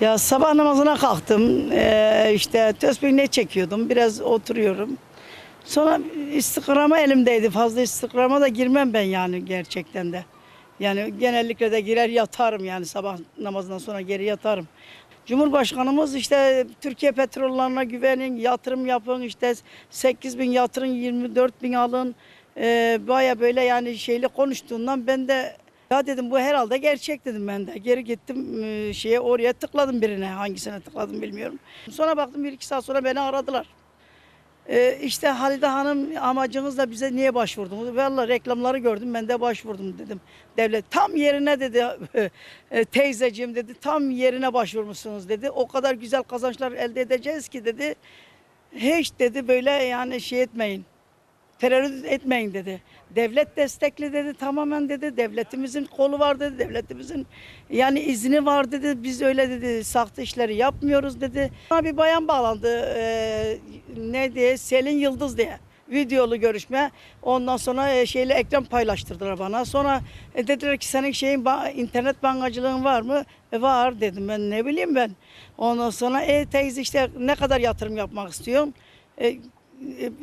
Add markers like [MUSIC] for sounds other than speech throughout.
Ya sabah namazına kalktım. Ee, işte tesbih ne çekiyordum. Biraz oturuyorum. Sonra istikrama elimdeydi. Fazla istikrama da girmem ben yani gerçekten de. Yani genellikle de girer yatarım yani sabah namazından sonra geri yatarım. Cumhurbaşkanımız işte Türkiye petrollerine güvenin, yatırım yapın, işte 8 bin yatırın, 24 bin alın. Ee, baya böyle yani şeyle konuştuğundan ben de ya dedim bu herhalde gerçek dedim ben de. Geri gittim e, şeye oraya tıkladım birine. Hangisine tıkladım bilmiyorum. Sonra baktım bir iki saat sonra beni aradılar. Ee, işte Halide Hanım amacınızla bize niye başvurdunuz? Vallahi reklamları gördüm ben de başvurdum dedim. Devlet tam yerine dedi [LAUGHS] e, teyzeciğim dedi tam yerine başvurmuşsunuz dedi. O kadar güzel kazançlar elde edeceğiz ki dedi. Hiç dedi böyle yani şey etmeyin. Terör etmeyin dedi. Devlet destekli dedi tamamen dedi. Devletimizin kolu var dedi. Devletimizin yani izni var dedi. Biz öyle dedi saklı işleri yapmıyoruz dedi. Bana bir bayan bağlandı. Ee, ne diye Selin Yıldız diye. Videolu görüşme. Ondan sonra e, şeyle ekran paylaştırdılar bana. Sonra e, dediler ki senin şeyin ba- internet bankacılığın var mı? E, var dedim ben ne bileyim ben. Ondan sonra e teyze işte ne kadar yatırım yapmak istiyorsun? E,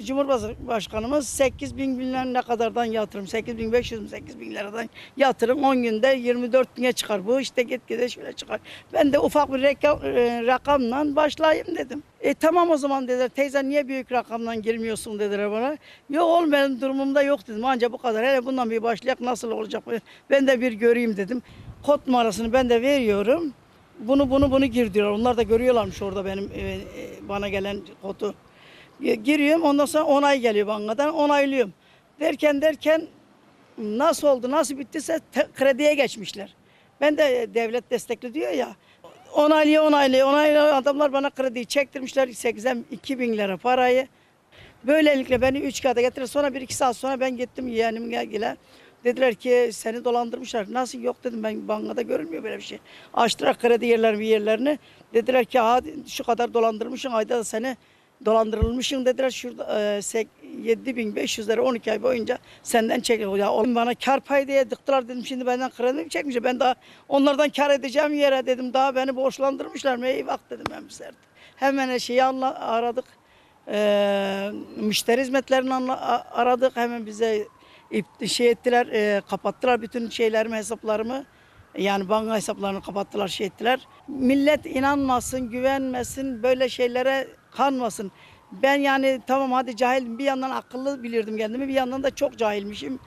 Cumhurbaşkanımız 8 bin bilmem ne kadardan yatırım, 8 bin 500 mü 8 bin liradan yatırım 10 günde 24 bine çıkar. Bu işte gitgide şöyle çıkar. Ben de ufak bir rakam, e, rakamla başlayayım dedim. E tamam o zaman dediler. Teyze niye büyük rakamdan girmiyorsun dediler bana. Yok oğlum benim durumumda yok dedim. Ancak bu kadar. Hele bundan bir başlayak nasıl olacak? Ben de bir göreyim dedim. Kod numarasını ben de veriyorum. Bunu bunu bunu gir diyorlar. Onlar da görüyorlarmış orada benim e, e, bana gelen kodu. Gi- Giriyorum ondan sonra onay geliyor bankadan onaylıyorum. Derken derken nasıl oldu nasıl bittiyse krediye geçmişler. Ben de e, devlet destekli diyor ya. Onaylıyor onaylıyor onaylıyor adamlar bana krediyi çektirmişler 8'den 2 bin lira parayı. Böylelikle beni üç kağıda getirir. Sonra bir iki saat sonra ben gittim yeğenim geldiler. Dediler ki seni dolandırmışlar. Nasıl yok dedim ben bankada görülmüyor böyle bir şey. Açtılar kredi yerlerini yerlerini. Dediler ki ha şu kadar dolandırmışsın ayda da seni dolandırılmışsın dediler. Şurada e, sek- 7500 lira 12 ay boyunca senden çekiyor. Ya oğlum bana kar payı diye dıktılar dedim. Şimdi benden kredi mi çekmişler? Ben daha onlardan kar edeceğim yere dedim. Daha beni borçlandırmışlar mı? Eyvah dedim ben bir. Hemen şeyi anla, aradık. Ee, müşteri hizmetlerini anla- aradık. Hemen bize şey ettiler, e, kapattılar bütün şeylerimi, hesaplarımı. Yani banka hesaplarını kapattılar, şey ettiler. Millet inanmasın, güvenmesin, böyle şeylere kanmasın. Ben yani tamam hadi cahil bir yandan akıllı bilirdim kendimi bir yandan da çok cahilmişim.